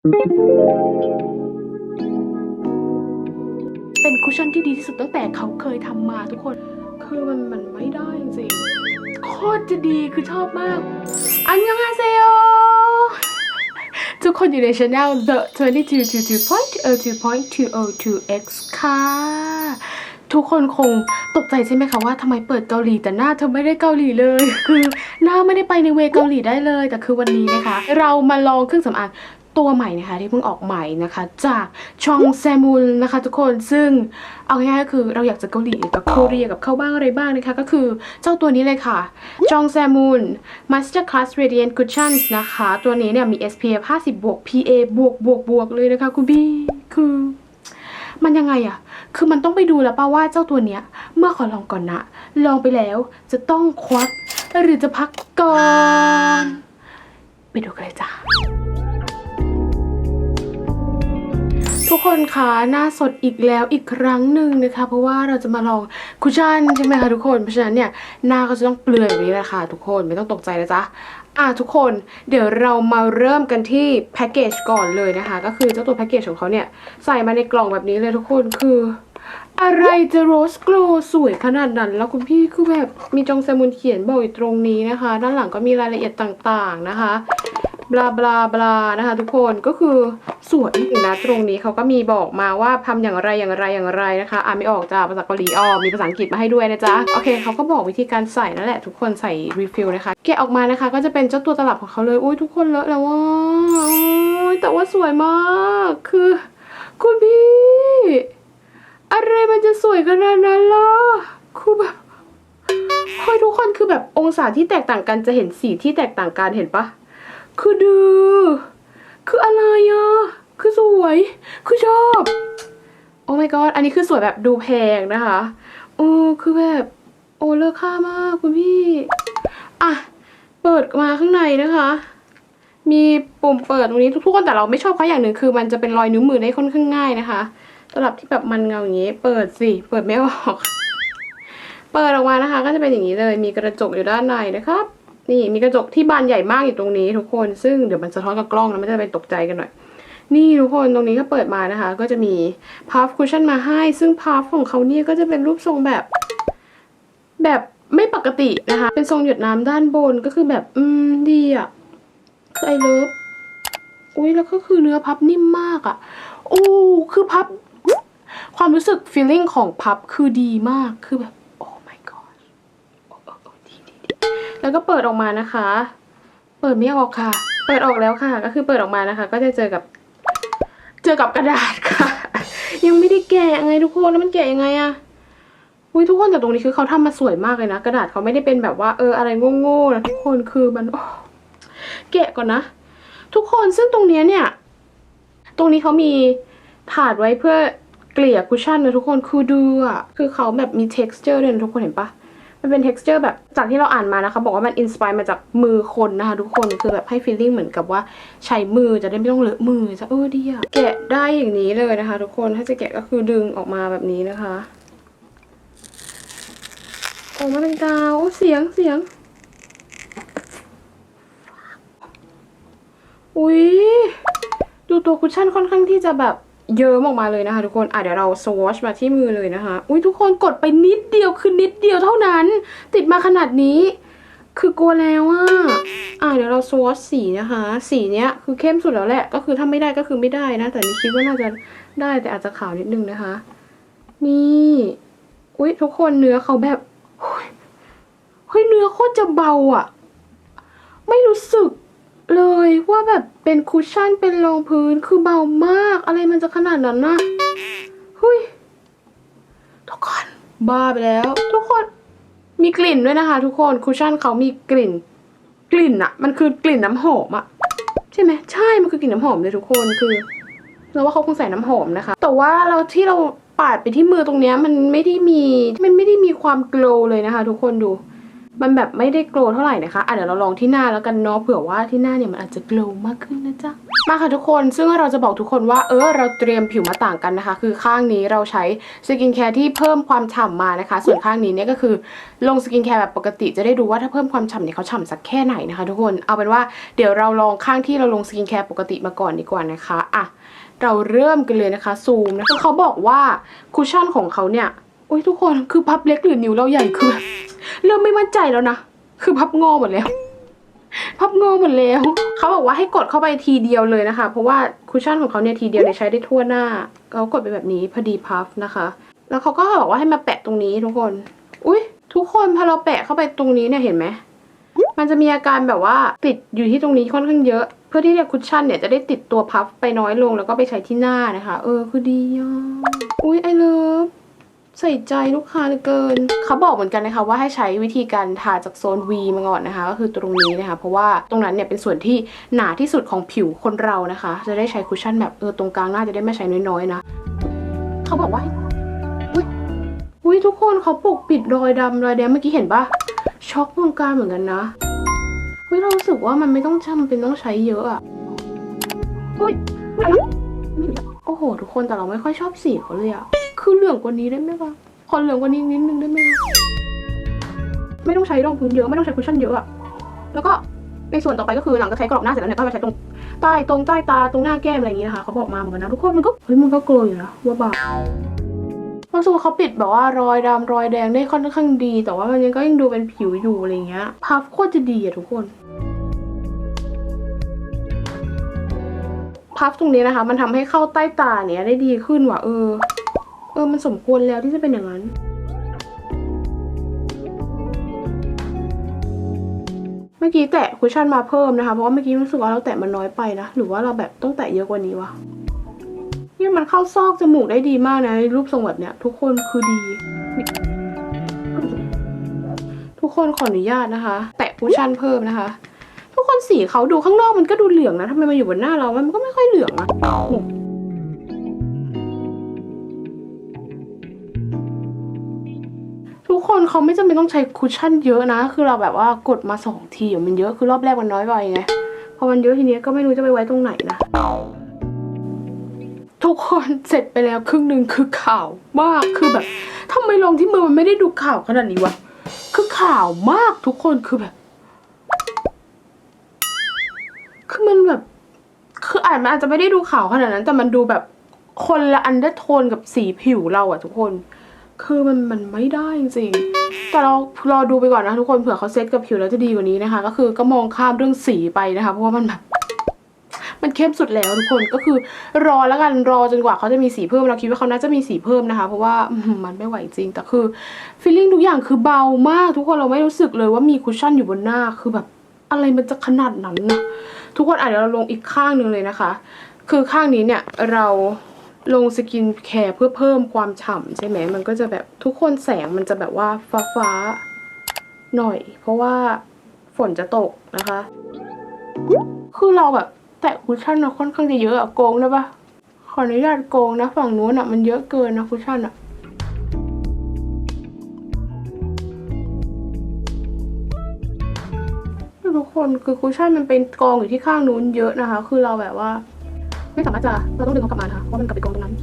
เป็นคุชชั่นที่ดีที่สุดตั้งแต่เขาเคยทำมาทุกคน คือมันมันไม่ได้จริงโคตรจะดีคือชอบมาก อันยังฮาเซโยทุกคนอยู่ในช anel the 22.2.2.202x ค่ะ ทุกคนคงตกใจใช่ไหมคะว่าทำไมเปิดเกาหลีแต่หน้าเธอไม่ได้เกาหลีเลย คือหน้าไม่ได้ไปในเวเกาหลีได้เลย แต่คือวันนี้นะคะ เรามาลองเครื่องสำอาง ตัวใหม่นะคะที่เพิ่งออกใหม่นะคะ จากชองแซมูลนะคะ ทุกคนซึ่งเอาง่ายๆก็คือเราอยากจะเกาหลีกับโคเรียกับเข้าบ้างอะไรบ้างนะคะ ก็คือเจ้าตัวนี้เลยค่ะจองแซมูล Master Class Radiant Cushions นะคะ ตัวนี้เนี่ยมี SPF 50บวก PA บวกบวกบวกเลยนะคะ คุณพี่คือมันยังไงอะคือมันต้องไปดูแล้วป่าว่าเจ้าตัวเนี้ย เมื่อขอลองก่อนนะ ลองไปแล้วจะต้องควักหรือจะพักก่อน ไปดูกันเลยจ้ะ ทุกคนคะหน้าสดอีกแล้วอีกครั้งหนึ่งนะคะ เพราะว่าเราจะมาลองคุชชั่นใช่ไหมคะทุกคนเพราะฉะนั้นเนี่ยหน้าก็จะต้องเปลือยแบบนี้แหละค่ะทุกคนไม่ต้องตกใจนะจ๊ะอะทุกคนเดี๋ยวเรามาเริ่มกันที่แพ็กเกจก่อนเลยนะคะ ก็คือเจ้าตัวแพ็กเกจของเขาเนี่ยใส่มาในกล่องแบบนี้เลยทุกคนคือ อะไรจะโรสโกลสวยขนาดนั้น แล้วคุณพี่คือแบบมีจองแซมุนเขียนบอกอยู่ตรงนี้นะคะ ด้านหลังก็มีรายละเอียดต่างๆนะคะ บลาบลาบลานะคะทุกคนก็คือสวยจริงๆนะตรงนี้เขาก็มีบอกมาว่าทำอย่างไรอย่างไรอย่างไรนะคะอ่านไม่ออกจ้าภาษาเกาหลีอ๋อมีภาษาอังกฤษมาให้ด้วยนะจ๊ะโอเคเขาก็บอกวิธีการใส่นั่นแหละทุกคนใส่รีฟิลนะคะแกะออกมานะคะ ก็จะเป็นเจ้าตัวตลับของเขาเลยอุ้ยทุกคนเลอะแล้วว่าแต่ว่าสวยมากคือ คุณพี่ อะไรมันจะสวยขนาดนั้นล่ะคือแบบเฮ้ยทุกคนคือแบบองศาที่แตกต่างกันจะเห็นสีที่แตกต่างกันเห็นปะ คือดื้อคืออะไรอะ คือสวย คือชอบ โอ้ my god อันนี้คือสวยแบบดูแพงนะคะโอ้คือแบบโอ้เลิศค่ามากคุณพี่ อะ เปิดมาข้างในนะคะ มีปุ่มเปิดตรงนี้ทุกคนแต่เราไม่ชอบเขาอย่างหนึ่งคือ มันจะเป็นรอยนิ้วมือได้ค่อนข้างง่ายนะคะสำหรับที่แบบมันเงาอย่างนี้ เปิดสิ เปิดไม่ออก เปิดออกมานะคะ ก็จะเป็นอย่างนี้เลย มีกระจกอยู่ด้านในนะครับ นี่มีกระจกที่บานใหญ่มากอยู่ตรงนี้ทุกคน ซึ่งเดี๋ยวมันสะท้อนกับกล้องนะไม่จะเป็นตกใจกันหน่อย นี่ทุกคนตรงนี้ก็เปิดมานะคะ ก็จะมีพัฟคุชชั่นมาให้ ซึ่งพัฟของเขาเนี่ยก็จะเป็นรูปทรงแบบ แบบไม่ปกตินะคะ เป็นทรงหยดน้ำด้านบนก็คือแบบ อืม ดีอะคือไอเลิฟอุ้ยแล้วก็คือเนื้อพับนิ่มมากอะโอ้คือพับ ความรู้สึก feeling ของพับคือดีมากคือแบบ โอ้ my god โอ้โอ้โอ้ดีดีดี แล้วก็เปิดออกมานะคะ เปิดไม่ออกค่ะ เปิดออกแล้วค่ะ ก็คือเปิดออกมานะคะ ก็จะเจอกับ เจอกับกระดาษค่ะ ยังไม่ได้แกะไงทุกคนแล้วมันแกะยังไงอะอุ้ยทุกคนแต่ตรงนี้คือเขาทำมาสวยมากเลยนะ กระดาษเขาไม่ได้เป็นแบบว่าเอออะไรโง่ๆนะทุกคนคือมันโอ้แกะก่อนนะ ทุกคนซึ่งตรงนี้เนี่ย ตรงนี้เขามีถาดไว้เพื่อเกลี่ยคุชชั่นนะทุกคนคือดูอะคือเขาแบบมี texture ด้วยนะทุกคนเห็นปะ มันเป็น texture แบบจากที่เราอ่านมานะคะ บอกว่ามันอินสปายมาจากมือคนนะคะ ทุกคนคือแบบให้ feeling เหมือนกับว่าใช้มือจะได้ไม่ต้องเลอะมือจะเออดีอะแกะได้อย่างนี้เลยนะคะ ทุกคนถ้าจะแกะก็คือดึงออกมาแบบนี้นะคะออกมาเป็นกาวเสียงเสียงอุ้ยดูตัวคุชชั่นค่อนข้างที่จะแบบ เยิ้มออกมาเลยนะคะ ทุกคน อะเดี๋ยวเราสวอชมาที่มือเลยนะคะ อุ้ยทุกคนกดไปนิดเดียวคือนิดเดียวเท่านั้น ติดมาขนาดนี้ คือกลัวแล้วอะ อะเดี๋ยวเราสวอชสีนะคะ สีเนี้ยคือเข้มสุดแล้วแหละ ก็คือถ้าไม่ได้ก็คือไม่ได้นะ แต่นี่คิดว่าน่าจะได้แต่อาจจะขาวนิดนึงนะคะ นี่ อุ้ยทุกคนเนื้อเขาแบบเฮ้ยเฮ้ยเนื้อโคตรจะเบาอะ ไม่รู้สึก เลยว่าแบบเป็นคุชชั่นเป็นรองพื้นคือเบามาก อะไรมันจะขนาดนั้นนะเฮ้ยทุกคนบ้าไปแล้ว ทุกคนมีกลิ่นด้วยนะคะ ทุกคนคุชชั่นเขามีกลิ่น กลิ่นอะมันคือกลิ่นน้ำหอมอะใช่ไหมใช่มันคือกลิ่นน้ำหอมเลยทุกคนคือเราว่าเขาคงใส่น้ำหอมนะคะ แต่ว่าเราที่เราปาดไปที่มือตรงเนี้ยมันไม่ได้มีมันไม่ได้มีความโกลว์เลยนะคะ ทุกคนดู มันแบบไม่ได้โกลว์เท่าไหร่นะคะอะเดี๋ยวเราลองที่หน้าแล้วกันเนาะเผื่อว่าที่หน้าเนี่ยมันอาจจะโกลว์มากขึ้นนะจ๊ะมาค่ะทุกคนซึ่งเราจะบอกทุกคนว่าเออเราเตรียมผิวมาต่างกันนะคะ คือข้างนี้เราใช้สกินแคร์ที่เพิ่มความฉ่ำมานะคะ ส่วนข้างนี้เนี่ยก็คือลงสกินแคร์แบบปกติจะได้ดูว่าถ้าเพิ่มความฉ่ำเนี่ยเขาฉ่ำสักแค่ไหนนะคะ ทุกคนเอาเป็นว่าเดี๋ยวเราลองข้างที่เราลงสกินแคร์ปกติมาก่อนดีกว่านะคะอะเราเริ่มกันเลยนะคะซูมนะคะเขาบอกว่าคุชชั่นของเขาเนี่ย โอ้ยทุกคนคือพับเล็กหรือนิ้วเราใหญ่คือเริ่มไม่มั่นใจแล้วนะ คือพับงอหมดแล้ว พับงอหมดแล้ว เขาบอกว่าให้กดเข้าไปทีเดียวเลยนะคะ เพราะว่าคุชชั่นของเขาเนี่ยทีเดียวเนี่ยใช้ได้ทั่วหน้าเขากดไปแบบนี้พอดีพัฟนะคะ แล้วเขาก็บอกว่าให้มาแปะตรงนี้ทุกคน อุ้ยทุกคนพอเราแปะเข้าไปตรงนี้เนี่ยเห็นไหมมันจะมีอาการแบบว่าติดอยู่ที่ตรงนี้ค่อนข้างเยอะ เพื่อที่จะคุชชั่นเนี่ยจะได้ติดตัวพัฟไปน้อยลงแล้วก็ไปใช้ที่หน้านะคะ เออคือดีอะอุ้ยไอเลิฟ ใส่ใจลูกค้าเหลือเกิน เขาบอกเหมือนกันนะคะว่าให้ใช้วิธีการทาจากโซน V มาก่อนนะคะ ก็คือตรงนี้นะคะ เพราะว่าตรงนั้นเนี่ยเป็นส่วนที่หนาที่สุดของผิวคนเรานะคะ จะได้ใช้คุชชั่นแบบเออตรงกลางหน้าจะได้ไม่ใช้น้อยๆนะเขาบอกว่าอุ้ยอุ้ยทุกคนเขาปกปิดรอยดำรอยแดงเมื่อกี้เห็นปะช็อกวงการเหมือนกันนะเฮ้ยเรารู้สึกว่ามันไม่ต้องจำเป็นต้องใช้เยอะอะอุ้ย โอ้โห ทุกคนแต่เราไม่ค่อยชอบสีเขาเลยอะคือเหลืองกว่านี้ได้ไหมคะขอเหลืองกว่านี้นิดนึงได้ไหมคะไม่ต้องใช้รองพื้นเยอะไม่ต้องใช้คุชชั่นเยอะอะแล้วก็ในส่วนต่อไปก็คือหลังจากใช้กรอบหน้าเสร็จแล้วเนี่ยก็มาใช้ตรงใต้ตรงใต้ตาตรงหน้าแก้มอะไรอย่างงี้นะคะเขาบอกมาเหมือนกันนะทุกคนมันก็เฮ้ยมันก็โกลอยู่นะว่าบารู้สึกว่าเขาปิดแบบว่ารอยดำรอยแดงได้ค่อนข้างดี แต่ว่ามันยังก็ยังดูเป็นผิวอยู่อะไรเงี้ยพัฟโคตรจะดีอะทุกคน พัฟตรงนี้นะคะ มันทำให้เข้าใต้ตาเนี่ยได้ดีขึ้นว่ะเออ เออ มันสมควรแล้วที่จะเป็นอย่างนั้น เมื่อกี้แตะคุชชั่นมาเพิ่มนะคะ เพราะว่าเมื่อกี้รู้สึกว่าเราแตะมันน้อยไปนะ หรือว่าเราแบบต้องแตะเยอะกว่านี้วะเนี่ยมันเข้าซอกจมูกได้ดีมากนะรูปทรงแบบเนี้ย ทุกคนคือดี ทุกคนขออนุญาตนะคะ แตะคุชชั่นเพิ่มนะคะ สีเขาดูข้างนอกมันก็ดูเหลืองนะทำไมมาอยู่บนหน้าเรา มันก็ไม่ค่อยเหลืองอะทุกคนเขาไม่จำเป็นต้องใช้คุชชั่นเยอะนะ คือเราแบบว่ากดมาสองทีอะมันเยอะ คือรอบแรกมันน้อยไปไง พอมันเยอะทีเนี้ยก็ไม่รู้จะไปไว้ตรงไหนนะ ทุกคนเสร็จไปแล้วครึ่งหนึ่งคือข่าวมาก คือแบบทำไมลงที่มือมันไม่ได้ดูข่าวขนาดนี้วะ คือข่าวมากทุกคนคือแบบ มันแบบ คืออ่านมันอาจจะไม่ได้ดูขาวขนาดนั้น แต่มันดูแบบคนละอันเดอร์โทนกับสีผิวเราอะทุกคน คือมันมันไม่ได้จริงๆแต่เรารอดูไปก่อนนะทุกคนเผื่อเขาเซตกับผิวแล้วจะดีกว่านี้นะคะ ก็คือก็มองข้ามเรื่องสีไปนะคะ เพราะว่ามันแบบมันเข้มสุดแล้วทุกคนก็คือรอแล้วกันรอจนกว่าเขาจะมีสีเพิ่มเราคิดว่าเขาน่าจะมีสีเพิ่มนะคะ เพราะว่ามมันไม่ไหวจริง แต่คือฟีลลิ่งทุกอย่างคือเบามาก ทุกคนเราไม่รู้สึกเลยว่ามีคุชชั่นอยู่บนหน้าคือแบบอะไรมันจะขนาดนั้นนะ ทุกคนอาจจะเดี๋ยวเราลงอีกข้างหนึ่งเลยนะคะ คือข้างนี้เนี่ยเราลงสกินแคร์เพื่อเพิ่มความฉ่ำใช่ไหมมันก็จะแบบทุกคนแสงมันจะแบบว่าฟ้าฟ้าๆหน่อย เพราะว่าฝนจะตกนะคะ คือเราแบบแตะคุชชั่นนะค่อนข้างจะเยอะอะโกงนะปะขออนุญาตโกงนะ ฝั่งนู้นอะมันเยอะเกินนะคุชชั่นอะ ทุกคนคือคุชชั่นมันเป็นกองอยู่ที่ข้างนู้นเยอะนะคะ คือเราแบบว่า ไม่สามารถจะเราต้องดึงเขากลับมานะคะเพราะมันกลับไปกองตรงนั้น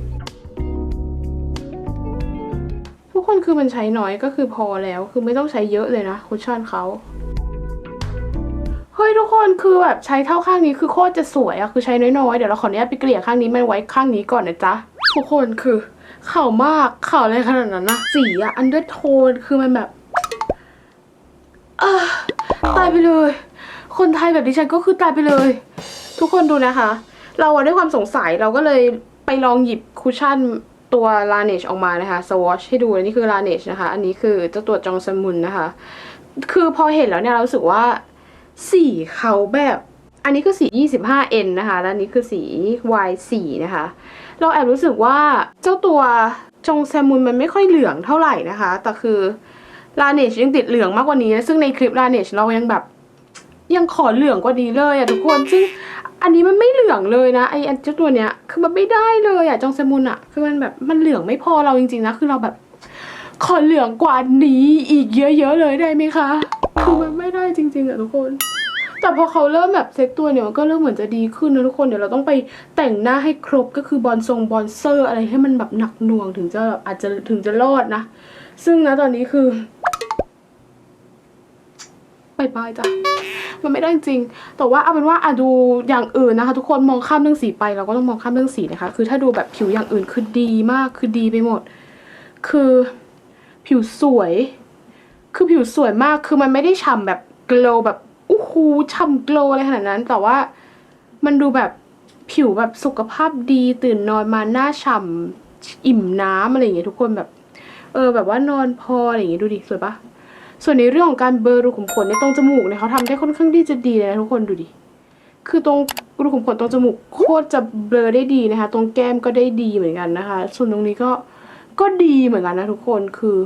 ทุกคนคือมันใช้น้อยก็คือพอแล้ว คือไม่ต้องใช้เยอะเลยนะคุชชั่นเขาเฮ้ยทุกคนคือแบบใช้เท่าข้างนี้คือโคตรจะสวยอะคือใช้น้อยๆเดี๋ยวเราขออนุญาตไปเกลี่ยข้างนี้มันไว้ข้างนี้ก่อนนะจ๊ะทุกคนคือข่าวมากข่าวอะไรขนาดนั้นนะสีอะอันเดอร์โทนคือมันแบบอ่า ตายไปเลย คนไทยแบบดิฉันก็คือตายไปเลย ทุกคนดูนะคะ เราอะด้วยความสงสัยเราก็เลยไปลองหยิบคุชชั่นตัว Laneige ออกมานะคะ swatch ให้ดูนนี้คือ Laneige นะคะ อันนี้คือเจ้าตัวจองซมุนนะคะ คือพอเห็นแล้วเนี่ยเราสึกว่าสีเขาแบบ อันนี้คือสี 25N นะคะ และนนี้คือสี Y4 นะคะ เราแอบรู้สึกว่าเจ้าตัวจงแซมุนมันไม่ค่อยเหลืองเท่าไหร่นะคะ แต่คือ Laneige ยังติดเหลืองมากกว่านี้ ซึ่งในคลิป Laneige เรายังแบบ ยังขอเหลืองกว่านี้เลยอะทุกคน ซึ่งอันนี้มันไม่เหลืองเลยนะไออันเจ้าตัวเนี้ย คือมันไม่ได้เลยอะจองเซมุนอะคือมันแบบมันเหลืองไม่พอเราจริงๆนะ คือเราแบบ ขอเหลืองกว่านี้อีกเยอะๆเลยได้ไหมคะ คือมันไม่ได้จริงๆอะทุกคนแต่พอเขาเริ่มแบบเซ็ตตัวเนี่ยมันก็เริ่มเหมือนจะดีขึ้นนะทุกคนเดี๋ยวเราต้องไปแต่งหน้าให้ครบก็คือบอลทรงบอลเซอร์อะไรให้มันแบบหนักหน่วงถึงจะแบบอาจจะถึงจะรอดนะ ซึ่งนะตอนนี้คือบายบายจ้ะ มันไม่ได้จริง แต่ว่าเอาเป็นว่าอะดูอย่างอื่นนะคะ ทุกคนมองข้ามเรื่องสีไปเราก็ต้องมองข้ามเรื่องสีนะคะ คือถ้าดูแบบผิวอย่างอื่นคือดีมากคือดีไปหมด คือผิวสวย คือผิวสวยมากคือมันไม่ได้ฉ่ำแบบกลวแบบอู้หูฉ่ำกลวอะไรขนาดนั้น แต่ว่ามันดูแบบผิวแบบสุขภาพดีตื่นนอนมาหน้าฉ่ำอิ่มน้ำอะไรอย่างเงี้ยทุกคนแบบ เออแบบว่านอนพออะไรอย่างงี้ดูดิสวยปะส่วนในเรื่องของการเบลอรูขุมขนในตรงจมูกเนี่ยเขาทำได้ค่อนข้างที่จะดีเลยนะทุกคนดูดิคือตรงรูขุมขนตรงจมูกโคตรจะเบลอได้ดีนะคะ ตรงแก้มก็ได้ดีเหมือนกันนะคะ ส่วนตรงนี้ก็ก็ดีเหมือนกันนะทุกคนคือ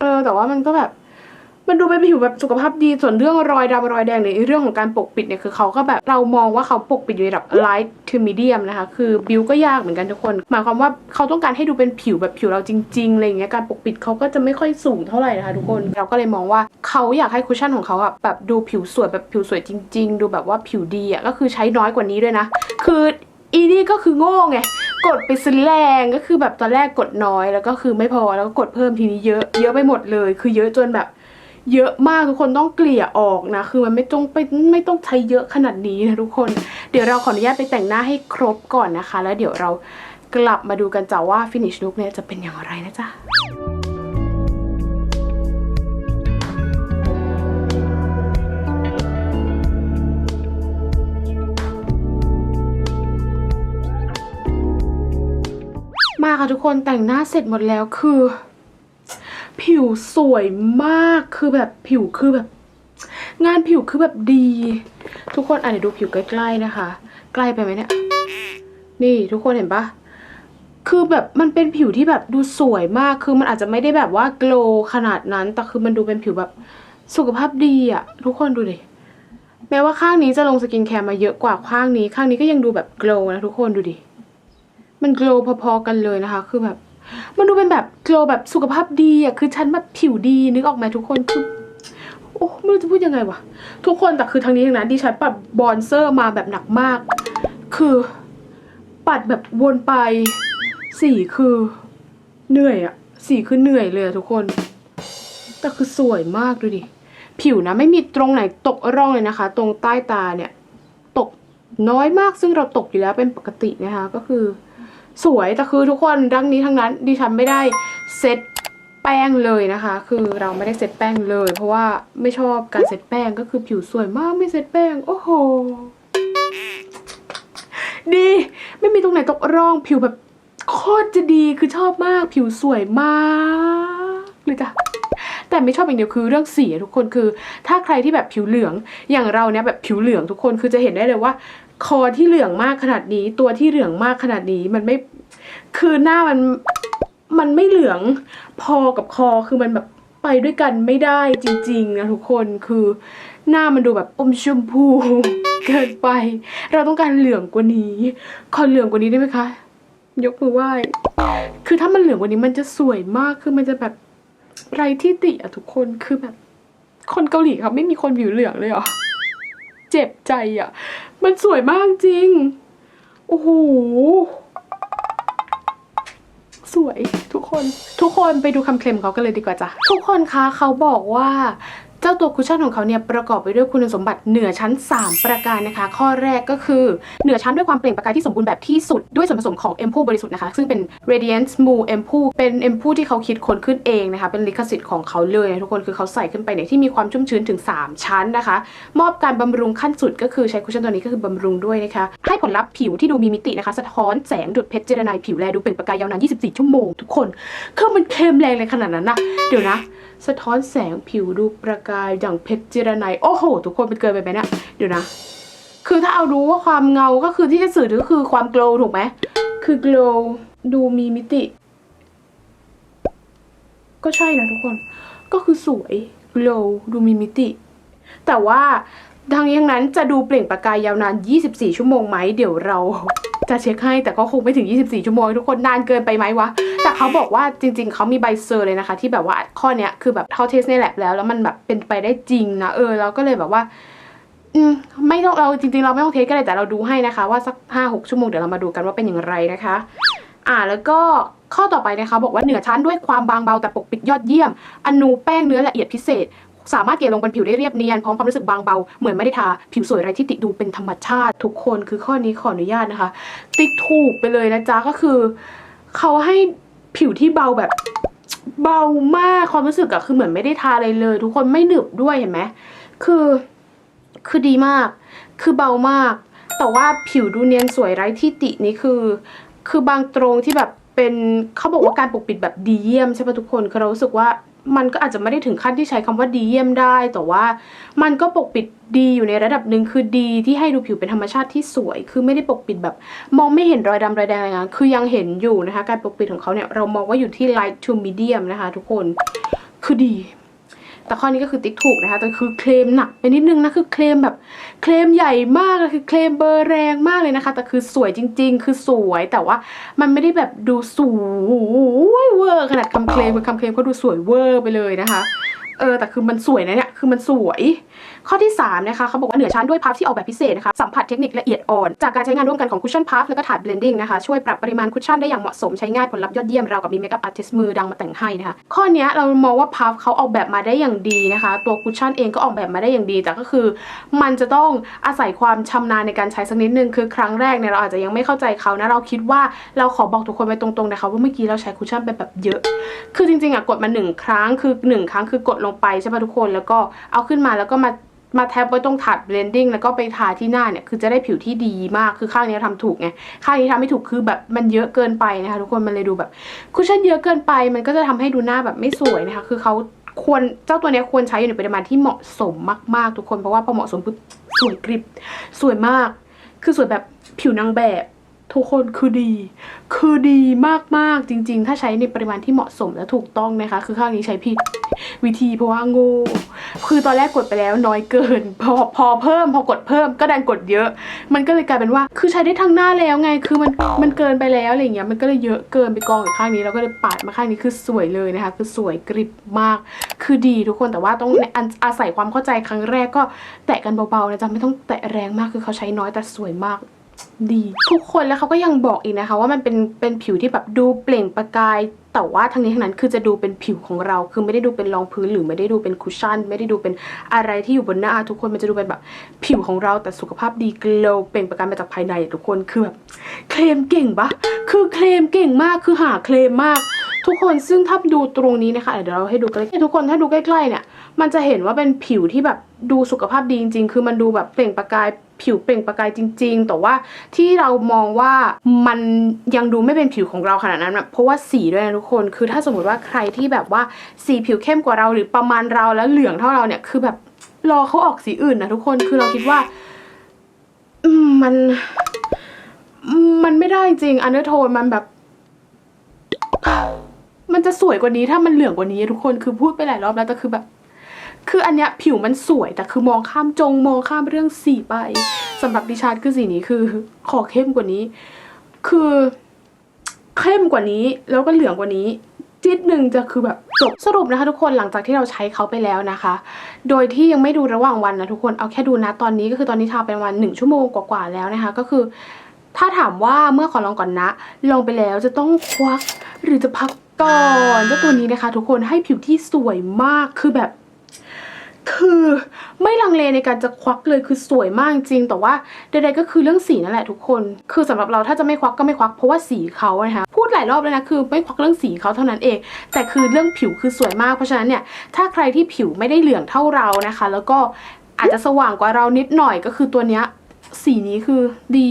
เออแต่ว่ามันก็แบบ มันดูเป็นผิวแบบสุขภาพดีส่วนเรื่องรอยดำรอยแดงในเรื่องของการปกปิดเนี่ยคือเขาก็แบบเรามองว่าเขาปกปิดอยู่ในระดับ light to medium นะคะคือบิวก็ยากเหมือนกันทุกคน หมายความว่าเขาต้องการให้ดูเป็นผิวแบบผิวเราจริงๆอะไรอย่างเงี้ยการปกปิดเขาก็จะไม่ค่อยสูงเท่าไหร่นะคะทุกคนเราก็เลยมองว่าเขาอยากให้คุชชั่นของเขาอะแบบดูผิวสวยแบบผิวสวยจริง ๆ ดูแบบว่าผิวดีอะก็คือใช้น้อยกว่านี้ด้วยนะ คืออีนี่ก็คือโง่ไงกดไปซื้อแรงก็คือแบบตอนแรกกดน้อยแล้วก็คือไม่พอแล้วก็กดเพิ่มทีนี้เยอะเยอะไปหมดเลย คือเยอะจนแบบ เยอะมากทุกคนต้องเกลี่ยออกนะ คือมันไม่ต้องไปไม่ต้องใช้เยอะขนาดนี้นะทุกคน เดี๋ยวเราขออนุญาตไปแต่งหน้าให้ครบก่อนนะคะ แล้วเดี๋ยวเรากลับมาดูกันจ้ะว่า finish look เนี่ยจะเป็นอย่างไรนะจ๊ะมาค่ะทุกคนแต่งหน้าเสร็จหมดแล้วคือ ผิวสวยมากคือแบบผิวคือแบบ งานผิวคือแบบดี ทุกคนอะเดี๋ยวดูผิวใกล้ๆนะคะ ใกล้ไปไหมเนี่ย นี่ทุกคนเห็นปะคือแบบมันเป็นผิวที่แบบดูสวยมากคือมันอาจจะไม่ได้แบบว่าโกลขนาดนั้น แต่คือมันดูเป็นผิวแบบสุขภาพดีอะทุกคนดูดิแม้ว่าข้างนี้จะลงสกินแคร์มาเยอะกว่าข้างนี้ ข้างนี้ก็ยังดูแบบโกลนะทุกคนดูดิมันโกลพอๆกันเลยนะคะ คือแบบ มันดูเป็นแบบโกลแบบสุขภาพดีอะคือฉันแบบผิวดีนึกออกไหมทุกคนคือโอ้ไม่รู้จะพูดยังไงวะทุกคนแต่คือทางนี้ทางนั้นดิฉันปัดบอนเซอร์มาแบบหนักมาก คือปัดแบบวนไปสีคือเหนื่อยอะสีคือเหนื่อยเลยทุกคน แต่คือสวยมากดูดิ ผิวนะไม่มีตรงไหนตกร่องเลยนะคะ ตรงใต้ตาเนี่ย ตกน้อยมากซึ่งเราตกอยู่แล้วเป็นปกตินะคะ ก็คือ สวยแต่คือทุกคนทั้งนี้ทั้งนั้นดิฉันไม่ได้เซ็ตแป้งเลยนะคะ คือเราไม่ได้เซ็ตแป้งเลย เพราะว่าไม่ชอบการเซ็ตแป้งก็คือผิวสวยมากไม่เซ็ตแป้ง โอ้โห ดี ไม่มีตรงไหนตกร่องผิวแบบโคตรจะดีคือชอบมากผิวสวยมากเลยจ้ะแต่ไม่ชอบอย่างเดียวคือเรื่องสีทุกคนคือ ถ้าใครที่แบบผิวเหลืองอย่างเราเนี่ยแบบผิวเหลืองทุกคนคือจะเห็นได้เลยว่า คอที่เหลืองมากขนาดนี้ ตัวที่เหลืองมากขนาดนี้มันไม่คือหน้ามันมันไม่เหลืองพอกับคอคือมันแบบไปด้วยกันไม่ได้จริงๆนะทุกคนคือหน้ามันดูแบบอมชมพูเกินไป เราต้องการเหลืองกว่านี้ ขอเหลืองกว่านี้ได้ไหมคะ ยกมือไหว้คือถ้ามันเหลืองกว่านี้มันจะสวยมากคือมันจะแบบไรที่ติอะทุกคนคือแบบ คนเกาหลีเขาไม่มีคนผิวเหลืองเลยเหรอเจ็บใจอะ มันสวยมากจริง โอ้โห สวยทุกคน ทุกคนไปดูคำเคลมเขากันเลยดีกว่าจ้ะ ทุกคนคะเขาบอกว่า เจ้าตัวคุชชั่นของเขาเนี่ยประกอบไปด้วยคุณสมบัติเหนือชั้น 3 ประการนะคะ ข้อแรกก็คือเหนือชั้นด้วยความเปล่งประกายที่สมบูรณ์แบบที่สุดด้วยส่วนผสมของเอมพูบริสุทธิ์นะคะ ซึ่งเป็น Radiant Smooth e m p o เป็นเอมพูที่เขาคิดค้นขึ้นเองนะคะ เป็นลิขสิทธิ์ของเขาเลยทุกคนคือเขาใส่ขึ้นไปเนี่ยที่มีความชุ่มชื้นถึง 3 ชั้นนะคะ มอบการบำรุงขั้นสุดก็คือใช้คุชชั่นตัวนี้ก็คือบำรุงด้วยนะคะให้ผลลัพธ์ผิวที่ดูมีมิตินะคะ สะท้อนแสงดุดเพชรเจรไนผิวแลดูเปล่งประกายยาวนาน 24 ชั่วโมงทุกคนคือมันเข้มแรงเลยขนาดนั้นนะเดี๋ยวนะ สะท้อนแสงผิวดูประกายอย่างเพชรเจรไนโอ้โห ทุกคนเป็นเกินไปไหมเนี่ยเดี๋ยวนะ คือถ้าเอารู้ว่าความเงาก็คือที่จะสื่อถึงคือความโกลถูกไหม คือโกลดูมีมิติ ก็ใช่นะทุกคน ก็คือสวยโกลดูมีมิติ แต่ว่า ดังนี้ทั้งนั้นจะดูเปล่งประกายยาวนาน 24 ชั่วโมงไหมเดี๋ยวเราจะเช็คให้แต่ก็คงไม่ถึง 24 ชั่วโมง ทุกคนนานเกินไปไหมวะ แต่เขาบอกว่าจริง ๆ เขามีใบเซอร์เลยนะคะ ที่แบบว่าข้อเนี้ยคือแบบเขาเทสในแลบแล้วแล้วมันแบบเป็นไปได้จริงนะเออเราก็เลยแบบว่าอืมไม่ต้องเราจริง ๆ เราไม่ต้องเทสก็ได้แต่เราดูให้นะคะ ว่าสักห้าหกชั่วโมงเดี๋ยวเรามาดูกันว่าเป็นอย่างไรนะคะ อ่าแล้วก็ข้อต่อไปนะคะ บอกว่าเหนือชั้นด้วยความบางเบาแต่ปกปิดยอดเยี่ยม อนูแป้งเนื้อละเอียดพิเศษ สามารถเกลี่ยลงบนผิวได้เรียบเนียนพร้อมความรู้สึกบางเบาเหมือนไม่ได้ทาผิวสวยไร้ที่ติดูเป็นธรรมชาติ ทุกคนคือข้อนี้ขออนุญาตนะคะ ติ๊กถูกไปเลยนะจ๊ะก็คือเขาให้ผิวที่เบาแบบเบามากความรู้สึกอะคือเหมือนไม่ได้ทาอะไรเลย ทุกคนไม่หนึบด้วยเห็นไหมคือคือดีมาก คือเบามาก แต่ว่าผิวดูเนียนสวยไร้ที่ตินี่คือ คือบางตรงที่แบบ เป็นเขาบอกว่าการปกปิดแบบดีเยี่ยมใช่ปะทุกคนคือเรารู้สึกว่ามันก็อาจจะไม่ได้ถึงขั้นที่ใช้คำว่าดีเยี่ยมได้ แต่ว่ามันก็ปกปิดดีอยู่ในระดับหนึ่งคือดีที่ให้ดูผิวเป็นธรรมชาติที่สวย คือไม่ได้ปกปิดแบบ มองไม่เห็นรอยดำรอยแดงอะไรเงี้ยคือยังเห็นอยู่นะคะ การปกปิดของเขาเนี่ยเรามองว่าอยู่ที่ light to medium นะคะ ทุกคนคือดี แต่ข้อนี้ก็คือติ๊กถูกนะคะแต่คือเคลมหนักไปนิดนึงนะคือเคลมแบบเคลมใหญ่มากคือเคลมเบอร์แรงมากเลยนะคะ แต่คือสวยจริง ๆ คือสวยแต่ว่ามันไม่ได้แบบดูสวยเวอร์ขนาดคำเคลมคือคำเคลมก็ดูสวยเวอร์ไปเลยนะคะ เออแต่คือมันสวยนะเนี่ยคือมันสวย ข้อที่3นะคะเขาบอกว่าเหนือชั้นด้วยพัฟที่ออกแบบพิเศษนะคะสัมผัสเทคนิคละเอียดอ่อน จากการใช้งานร่วมกันของคุชชั่นพัฟแล้วก็ถาดเบลนดิ้งนะคะช่วยปรับปริมาณคุชชั่นได้อย่างเหมาะสมใช้ง่ายผลลัพธ์ยอดเยี่ยมเรากับมีเมคอัพอาร์ติส์มือดังมาแต่งให้นะคะข้อนี้เรามองว่าพัฟเขาออกแบบมาได้อย่างดีนะคะ ตัวคุชชั่นเองก็ออกแบบมาได้อย่างดี แต่ก็คือ มันจะต้องอาศัยความชำนาญในการใช้สักนิดนึงคือครั้งแรกเนี่ยเราอาจจะยังไม่เข้าใจเขานะเราคิดว่าเราขอบอกทุกคนไปตรงๆนะคะว่าเมื่อกี้เราใช้คุชชั่นไปแบบเยอะ คือจริงๆอะกดมาหนึ่งครั้งคือหนึ่งครั้งคือกดลงไปใช่ปะทุกคนแล้วก็เอาขึ้นมาแล้วก็มา มาแท็บไว้ตรงถาดเบลนดิ้งแล้วก็ไปทาที่หน้าเนี่ยคือจะได้ผิวที่ดีมากคือข้างนี้ทำถูกไงข้างนี้ทำไม่ถูกคือแบบมันเยอะเกินไปนะคะทุกคนมันเลยดูแบบคุชชั่นเยอะเกินไป มันก็จะทำให้ดูหน้าแบบไม่สวยนะคะ คือเขาควรเจ้าตัวเนี้ยควรใช้อยู่ในปริมาณที่เหมาะสมมากๆ ทุกคนเพราะว่าพอเหมาะสมปุ๊บสวยกริบสวยมาก คือสวยแบบผิวนางแบบ ทุกคนคือดี คือดีมากๆจริง ๆ ถ้าใช้ในปริมาณที่เหมาะสมและถูกต้องนะคะ คือข้างนี้ใช้ผิดวิธีเพราะว่าโง่คือตอนแรกกดไปแล้วน้อยเกิน พอพอเพิ่ม พอกดเพิ่มก็ดันกดเยอะ มันก็เลยกลายเป็นว่า คือใช้ได้ทั้งหน้าแล้วไง คือมันมันเกินไปแล้วอะไรเงี้ยมันก็เลยเยอะเกินไปกองอยู่ข้างนี้แล้วก็เลยปาดมาข้างนี้คือสวยเลยนะคะ คือสวยกริบมาก คือดีทุกคนแต่ว่าต้องอันอาศัยความเข้าใจครั้งแรกก็แตะกันเบาๆนะจ๊ะไม่ต้องแตะแรงมากคือเขาใช้น้อยแต่สวยมาก ดี ทุกคนแล้วเขาก็ยังบอกอีกนะคะ ว่ามันเป็นเป็นผิวที่แบบดูเปล่งประกาย แต่ว่าทั้งนี้ทั้งนั้นคือจะดูเป็นผิวของเรา คือไม่ได้ดูเป็นรองพื้นหรือไม่ได้ดูเป็นคุชชั่น ไม่ได้ดูเป็นอะไรที่อยู่บนหน้า ทุกคนมันจะดูเป็นแบบผิวของเราแต่สุขภาพดีเกลเปล่งประกายมาจากภายในทุกคนคือแบบเคลมเก่งปะคือเคลมเก่งมากคือหาเคลมมากทุกคนซึ่งถ้าดูตรงนี้นะคะเดี๋ยวเราให้ดูใกล้ๆทุกคนถ้าดูใกล้ๆเนี่ย มันจะเห็นว่าเป็นผิวที่แบบดูสุขภาพดีจริงๆ คือมันดูแบบเปล่งประกาย ผิวเปล่งประกายจริง ๆ แต่ว่าที่เรามองว่ามันยังดูไม่เป็นผิวของเราขนาดนั้นนะเพราะว่าสีด้วยนะทุกคน คือถ้าสมมติว่าใครที่แบบว่าสีผิวเข้มกว่าเราหรือประมาณเราแล้วเหลืองเท่าเราเนี่ยคือแบบรอเขาออกสีอื่นนะทุกคนคือเราคิดว่ามันมมันไม่ได้จริงอันเดอร์โทนมันแบบ มันจะสวยกว่านี้ถ้ามันเหลืองกว่านี้ทุกคนคือพูดไปหลายรอบแล้วแต่คือแบบ คืออันเนี้ยผิวมันสวยแต่คือมองข้ามจงมองข้ามเรื่องสีไปสำหรับดิฉันคือสีนี้คือ ขอเข้มกว่านี้ คือเข้มกว่านี้แล้วก็เหลืองกว่านี้จิตหนึ่งจะคือแบบจบสรุปนะคะทุกคนหลังจากที่เราใช้เขาไปแล้วนะคะ โดยที่ยังไม่ดูระหว่างวันนะทุกคนเอาแค่ดูนะตอนนี้ก็คือตอนนี้ทาไปประมาณหนึ่งชั่วโมงกว่าๆแล้วนะคะ ก็คือ ถ้าถามว่าเมื่อขอลองก่อนนะ ลองไปแล้วจะต้องควักหรือจะพักก่อนเจ้าตัวนี้นะคะ ทุกคนให้ผิวที่สวยมากคือแบบ คือไม่ลังเลในการจะควักเลยคือสวยมากจริง แต่ว่าใดๆก็คือเรื่องสีนั่นแหละทุกคน คือสำหรับเราถ้าจะไม่ควักก็ไม่ควักเพราะว่าสีเขานะคะพูดหลายรอบแล้วนะคือไม่ควักเรื่องสีเขาเท่านั้นเอง แต่คือเรื่องผิวคือสวยมาก เพราะฉะนั้นเนี่ยถ้าใครที่ผิวไม่ได้เหลืองเท่าเรานะคะ แล้วก็อาจจะสว่างกว่าเรานิดหน่อยก็คือตัวเนี้ยสีนี้คือดี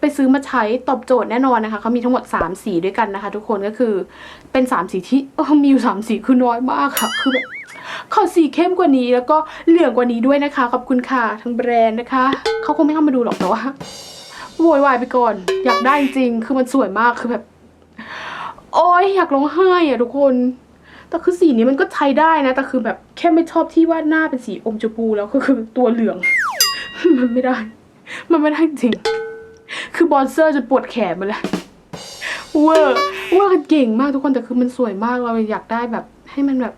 ไปซื้อมาใช้ตอบโจทย์แน่นอนนะคะเขามีทั้งหมด 3 สีด้วยกันนะคะ ทุกคนก็คือเป็น 3 สีที่มีอยู่ 3 สีคือน้อยมากค่ะคือแบบ ขอสีเข้มกว่านี้แล้วก็เหลืองกว่านี้ด้วยนะคะ ขอบคุณค่ะทั้งแบรนด์นะคะ เขาคงไม่เข้ามาดูหรอกแต่ว่าโวยวายไปก่อน อยากได้จริง คือมันสวยมากคือแบบ โอ้ยอยากร้องไห้อะทุกคน แต่คือสีนี้มันก็ใช้ได้นะ แต่คือแบบแค่ไม่ชอบที่ว่าหน้าเป็นสีอมชมพูแล้วก็คือตัวเหลือง มันไม่ได้ มันไม่ได้จริง คือบอนเซอร์จนปวดแขนมาแล้วเวอร์เวอร์กันเก่งมากทุกคนแต่คือมันสวยมากเราอยากได้แบบ ให้มันแบบ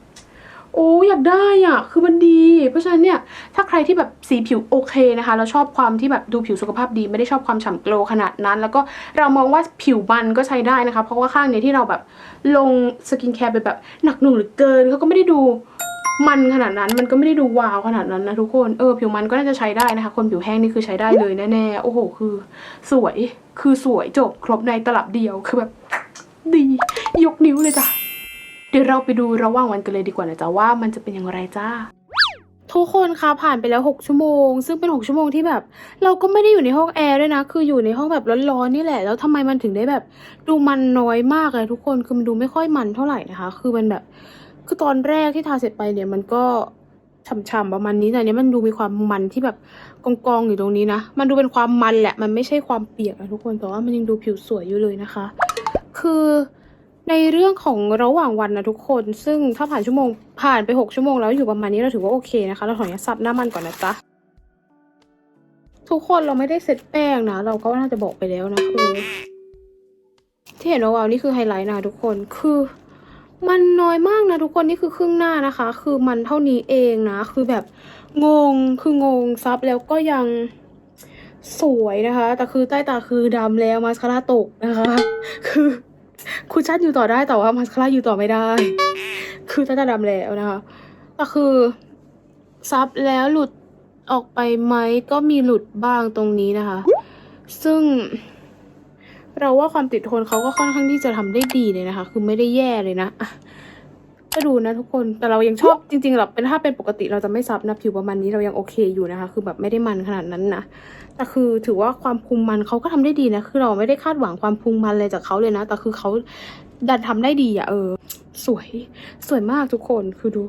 โอ้อยากได้อะคือมันดี เพราะฉะนั้นเนี่ยถ้าใครที่แบบสีผิวโอเคนะคะแล้วชอบความที่แบบดูผิวสุขภาพดี ไม่ได้ชอบความฉ่ำโกลขนาดนั้น แล้วก็เรามองว่าผิวมันก็ใช้ได้นะคะ เพราะว่าข้างเนี้ยที่เราแบบลงสกินแคร์ไปแบบหนักหน่วงหรือเกินเขาก็ไม่ได้ดูมันขนาดนั้นมันก็ไม่ได้ดูวาวขนาดนั้นนะทุกคนเออผิวมันก็น่าจะใช้ได้นะคะ คนผิวแห้งนี่คือใช้ได้เลยแน่ๆโอ้โหคือ สวยคือสวยจบครบในตลับเดียวคือแบบดี ยกนิ้วเลยจ้ะ เดี๋ยวเราไปดูระหว่างวันกันเลยดีกว่านะจ๊ะว่ามันจะเป็นอย่างไรจ้า ทุกคนคะผ่านไปแล้ว 6 ชั่วโมง ซึ่งเป็น 6 ชั่วโมงที่แบบ เราก็ไม่ได้อยู่ในห้องแอร์ด้วยนะ คืออยู่ในห้องแบบร้อนๆนี่แหละ แล้วทำไมมันถึงได้แบบ ดูมันน้อยมากเลยทุกคนคือมันดูไม่ค่อยมันเท่าไหร่นะคะ คือมันแบบ คือตอนแรกที่ทาเสร็จไปเนี่ยมันก็ฉ่ำๆประมาณนี้แต่เนี้ยมันดูมีความมันที่แบบกองๆอยู่ตรงนี้นะ มันดูเป็นความมันแหละ มันไม่ใช่ความเปียกนะทุกคน แต่ว่ามันยังดูผิวสวยอยู่เลยนะคะ คือ ในเรื่องของระหว่างวันนะทุกคน ซึ่งถ้าผ่านชั่วโมงผ่านไปหกชั่วโมงแล้วอยู่ประมาณนี้เราถือว่าโอเคนะคะ เราขออนุญาตซับหน้ามันก่อนนะจ๊ะ ทุกคนเราไม่ได้เซ็ตแป้งนะ เราก็น่าจะบอกไปแล้วนะคือที่เห็นว่าวนี่คือไฮไลท์นะทุกคนคือมันน้อยมากนะทุกคนนี่คือครึ่งหน้านะคะ คือมันเท่านี้เองนะ คือแบบงงคืองงซับแล้วก็ยังสวยนะคะ แต่คือใต้ตาคือดำแล้วมาสคาร่าตกนะคะ คือ คุชชั่นอยู่ต่อได้แต่ว่ามาสคาร่าอยู่ต่อไม่ได้ คือตาดำแล้วนะคะก็คือซับแล้วหลุดออกไปไหมก็มีหลุดบ้างตรงนี้นะคะ ซึ่ง เราว่าความติดทนเขาก็ค่อนข้างที่จะทำได้ดีเลยนะคะ คือไม่ได้แย่เลยนะ ก็ดูนะทุกคน แต่เรายังชอบจริงๆเราเป็นถ้าเป็นปกติเราจะไม่ซับนะผิวประมาณนี้เรายังโอเคอยู่นะคะ คือแบบไม่ได้มันขนาดนั้นนะ แต่คือถือว่าความพุงมันเขาก็ทำได้ดีนะ คือเราไม่ได้คาดหวังความพุงมันเลยจากเขาเลยนะ แต่คือเขาดันทำได้ดีอะเออ สวย สวยมากทุกคน คือดู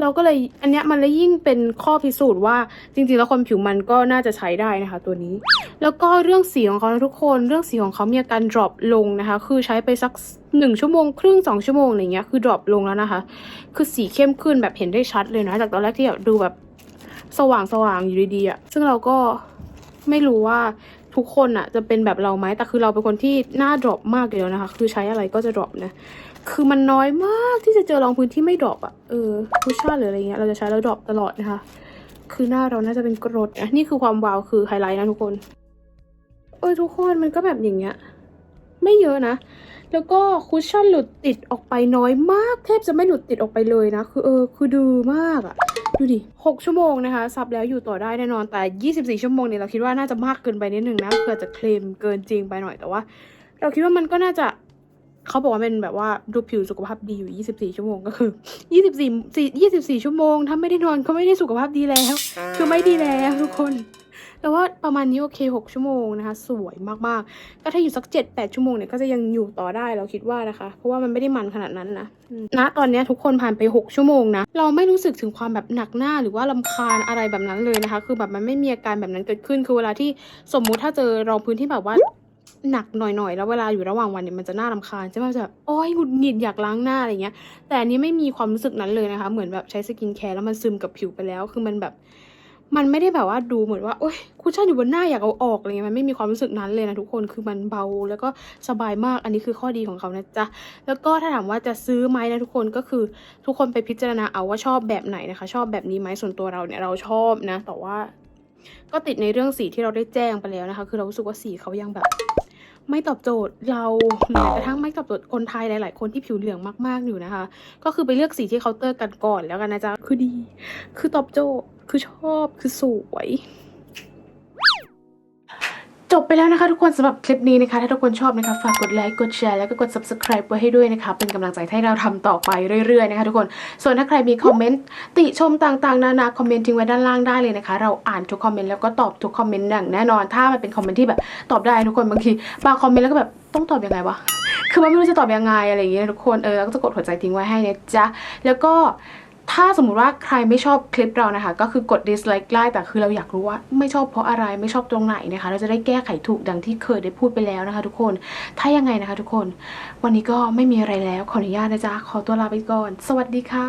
เราก็เลยอันเนี้ยมันเลยยิ่งเป็นข้อพิสูจน์ว่าจริงๆแล้วคนผิวมันก็น่าจะใช้ได้นะคะ ตัวนี้ แล้วก็เรื่องสีของเขานะทุกคน เรื่องสีของเขามีอาการ drop ลงนะคะ คือใช้ไปสักหนึ่งชั่วโมงครึ่งสองชั่วโมงอะไรเงี้ยคือ drop ลงแล้วนะคะ คือสีเข้มขึ้นแบบเห็นได้ชัดเลยนะจากตอนแรกที่แบบดูแบบสว่างสว่างๆอยู่ดีๆอะซึ่งเราก็ไม่รู้ว่าทุกคนอะจะเป็นแบบเราไหมแต่คือเราเป็นคนที่หน้า drop มากอยู่แล้วนะคะ คือใช้อะไรก็จะ drop นะ คือมันน้อยมากที่จะเจอรองพื้นที่ไม่ดรอปอะเออคุชชั่นหรืออะไรเงี้ยเราจะใช้แล้วดรอปตลอดนะคะ คือหน้าเราน่าจะเป็นกรดนะนี่คือความวาวคือไฮไลท์นะทุกคนเออทุกคนมันก็แบบอย่างเงี้ย ไม่เยอะนะ แล้วก็คุชชั่นหลุดติดออกไปน้อยมากแทบจะไม่หลุดติดออกไปเลยนะ คือเออคือดูมากอะดูดิหกชั่วโมงนะคะ ซับแล้วอยู่ต่อได้แน่นอน แต่ยี่สิบสี่ชั่วโมงเนี่ยเราคิดว่าน่าจะมากเกินไปนิดนึงนะเผื่อจะเคลมเกินจริงไปหน่อย แต่ว่า เราคิดว่ามันก็น่าจะ เขาบอกว่าเป็นแบบว่าดูผิวสุขภาพดีอยู่ 24 ชั่วโมงก็คือ 24 24 ชั่วโมง ถ้าไม่ได้นอนก็ไม่ได้สุขภาพดีแล้ว คือไม่ดีแล้วทุกคน แต่ว่าประมาณนี้โอเค 6 ชั่วโมงนะคะ สวยมากๆ ก็ถ้าอยู่สัก 7-8 ชั่วโมงเนี่ยก็จะยังอยู่ต่อได้เราคิดว่านะคะ เพราะว่ามันไม่ได้มันขนาดนั้นนะณตอนนี้ทุกคนผ่านไป 6 ชั่วโมงนะ เราไม่รู้สึกถึงความแบบหนักหน้าหรือว่าลำคาญอะไรแบบนั้นเลยนะคะ คือแบบมันไม่มีอาการแบบนั้นเกิดขึ้น คือเวลาที่สมมุติถ้าเจอรองพื้นที่แบบว่า หนักหน่อยๆ แล้วเวลาอยู่ระหว่างวันเนี่ยมันจะน่ารำคาญใช่ไหมจะแบบโอ้ยหงุดหงิดอยากล้างหน้าอะไรเงี้ย แต่อันนี้ไม่มีความรู้สึกนั้นเลยนะคะ เหมือนแบบใช้สกินแคร์แล้วมันซึมกับผิวไปแล้ว คือมันแบบ มันไม่ได้แบบว่าดูเหมือนว่าโอ้ยคุชชั่นอยู่บนหน้าอยากเอาออกอะไรเงี้ยมันไม่มีความรู้สึกนั้นเลยนะทุกคนคือมันเบาแล้วก็สบายมากอันนี้คือข้อดีของเขานะจ๊ะแล้วก็ถ้าถามว่าจะซื้อไหมนะทุกคนก็คือทุกคนไปพิจารณาเอาว่าชอบแบบไหนนะคะ ชอบแบบนี้ไหมส่วนตัวเราเนี่ยเราชอบนะ แต่ว่าก็ติดในเรื่องสีที่เราได้แจ้งไปแล้วนะคะ คือเรารู้สึกว่าสีเขายังแบบ ไม่ตอบโจทย์เราแม้กระทั่งไม่ตอบโจทย์คนไทยหลาย ๆ คนที่ผิวเหลืองมาก ๆ อยู่นะคะ ก็คือไปเลือกสีที่เคาน์เตอร์กันก่อนแล้วกันนะจ๊ะ คือดี คือตอบโจทย์ คือชอบ คือสวย จบไปแล้วนะคะทุกคนสำหรับคลิปนี้นะคะ ถ้าทุกคนชอบนะคะฝากกดไลค์กดแชร์แล้วก็กด subscribe ไว้ให้ด้วยนะคะ เป็นกำลังใจให้เราทำต่อไปเรื่อยๆนะคะทุกคนส่วนถ้าใครมีคอมเมนต์ติชมต่างๆนานาคอมเมนต์ทิ้งไว้ด้านล่างได้เลยนะคะ เราอ่านทุกคอมเมนต์แล้วก็ตอบทุกคอมเมนต์อย่างแน่นอน ถ้ามันเป็นคอมเมนต์ที่แบบตอบได้ทุกคนบางทีบางคอมเมนต์แล้วก็แบบต้องตอบยังไงวะคือมันไม่รู้จะตอบยังไงอะไรอย่างเงี้ยทุกคนเออแล้วก็จะกดหัวใจทิ้งไว้ให้นะจ๊ะแล้วก็ ถ้าสมมุติว่าใครไม่ชอบคลิปเรานะคะ ก็คือกด dislike ได้แต่คือเราอยากรู้ว่าไม่ชอบเพราะอะไรไม่ชอบตรงไหนนะคะ เราจะได้แก้ไขถูกดังที่เคยได้พูดไปแล้วนะคะ ทุกคน ถ้ายังไงนะคะ ทุกคน วันนี้ก็ไม่มีอะไรแล้วขออนุญาตนะจ๊ะขอตัวลาไปก่อน สวัสดีค่ะ